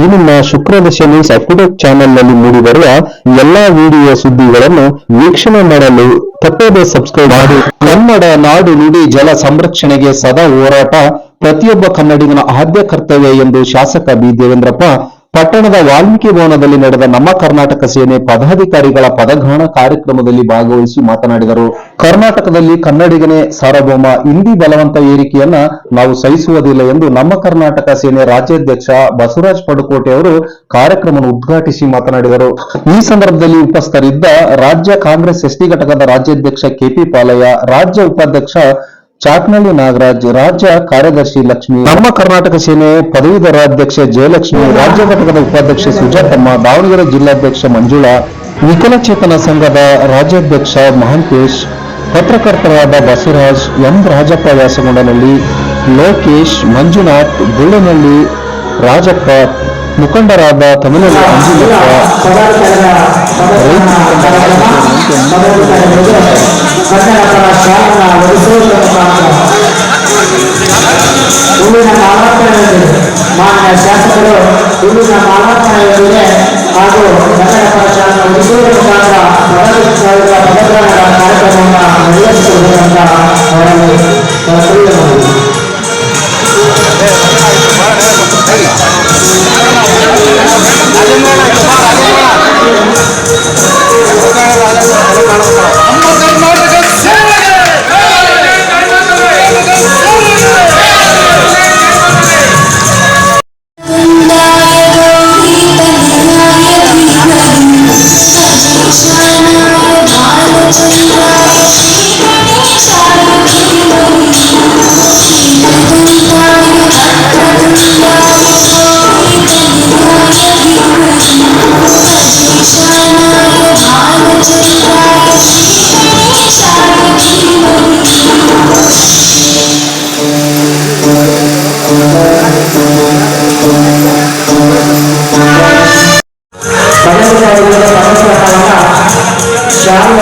ಈ ನಿಮ್ಮ ಶುಕ್ರದಶ ನ್ಯೂಸ್ ಚಾನೆಲ್ನಲ್ಲಿ ಮೂಡಿಬರುವ ಎಲ್ಲಾ ವಿಡಿಯೋ ಸುದ್ದಿಗಳನ್ನು ವೀಕ್ಷಣೆ ಮಾಡಲು ತಪ್ಪದೇ ಸಬ್ಸ್ಕ್ರೈಬ್ ಮಾಡಿ. ಕನ್ನಡ ನಾಡು ನುಡಿ ಜಲ ಸಂರಕ್ಷಣೆಗೆ ಸದಾ ಹೋರಾಟ. ಪ್ರತಿಯೊಬ್ಬ ಕನ್ನಡಿಗನ ಆದ್ಯ ಕರ್ತವ್ಯ ಎಂದು ಶಾಸಕ ಬಿ ದೇವೇಂದ್ರಪ್ಪ ಪಟ್ಟಣದ ವಾಲ್ಮೀಕಿ ಭವನದಲ್ಲಿ ನಡೆದ ನಮ್ಮ ಕರ್ನಾಟಕ ಸೇನೆ ಪದಾಧಿಕಾರಿಗಳ ಪದಗ್ರಹಣ ಕಾರ್ಯಕ್ರಮದಲ್ಲಿ ಭಾಗವಹಿಸಿ ಮಾತನಾಡಿದರು. ಕರ್ನಾಟಕದಲ್ಲಿ ಕನ್ನಡಿಗನೇ ಸಾರ್ವಭೌಮ, ಹಿಂದಿ ಬಲವಂತ ಏರಿಕೆಯನ್ನ ನಾವು ಸಹಿಸುವುದಿಲ್ಲ ಎಂದು ನಮ್ಮ ಕರ್ನಾಟಕ ಸೇನೆ ರಾಜ್ಯಾಧ್ಯಕ್ಷ ಬಸವರಾಜ್ ಪಡುಕೋಟೆ ಅವರು ಕಾರ್ಯಕ್ರಮವನ್ನು ಉದ್ಘಾಟಿಸಿ ಮಾತನಾಡಿದರು. ಈ ಸಂದರ್ಭದಲ್ಲಿ ಉಪಸ್ಥಿತರಿದ್ದ ರಾಜ್ಯ ಕಾಂಗ್ರೆಸ್ ಎಸ್ಟಿ ಘಟಕದ ರಾಜ್ಯಾಧ್ಯಕ್ಷ ಕೆಪಿ ಪಾಲಯ್ಯ, ರಾಜ್ಯ ಉಪಾಧ್ಯಕ್ಷ ಚಾಕ್ನಳ್ಳಿ ನಾಗರಾಜ್ ರಾಜ್ಯ ಕಾರ್ಯದರ್ಶಿ ಲಕ್ಷ್ಮಿ. ನಮ್ಮ ಕರ್ನಾಟಕ ಸೇನೆ ಪದವೀಧರ ಅಧ್ಯಕ್ಷ ಜಯಲಕ್ಷ್ಮಿ ರಾಜ್ಯ ಘಟಕದ ಉಪಾಧ್ಯಕ್ಷೆ ಸುಜಾತಮ್ಮ ದಾವಣಗೆರೆ ಜಿಲ್ಲಾಧ್ಯಕ್ಷ ಮಂಜುಳಾ ವಿಕಲಚೇತನ ಸಂಘದ ರಾಜ್ಯಾಧ್ಯಕ್ಷ ಮಹಾಂತೇಶ್ ಪತ್ರಕರ್ತರಾದ ಬಸವರಾಜ್ ಎಂ ರಾಜಪ್ಪ ವ್ಯಾಸಗೊಂಡನಹಳ್ಳಿ ಲೋಕೇಶ್ ಮಂಜುನಾಥ್ ಗುಳ್ಳನಹಳ್ಳಿ ರಾಜಪ್ಪ ಮುಖಂಡರಾದ ತಮಿಳಲ್ಲಿ ಅಂಜುಲಪ್ಪ ರೈತ ಕನ್ನಡಪರ ಶಾಲನ ಒಲಿಸುವುದರ ಮುಖಾಂತರ ಇಲ್ಲಿನ ಮಾಲಾರ್ಪಣೆಯಲ್ಲಿ ಮಾನ್ಯ ಶಾಸಕರು ಇಲ್ಲಿನ ಮಾಲಾರ್ಪಣೆಯಲ್ಲಿದೆ ಹಾಗೂ ಕನ್ನಡಪರ ಶಾಲನ ಒಲಿಸುವುದರ ಮುಖಾಂತರ ಪದವಿಗಳ ಪದಗ್ರಹಣ ಕಾರ್ಯಕ್ರಮವನ್ನು ನಿರ್ವಹಿಸುವುದರಿಂದ ಉದ್ಯೋಗ ಸಂಸ್ಥಾನವನ್ನು ಜಾರಿ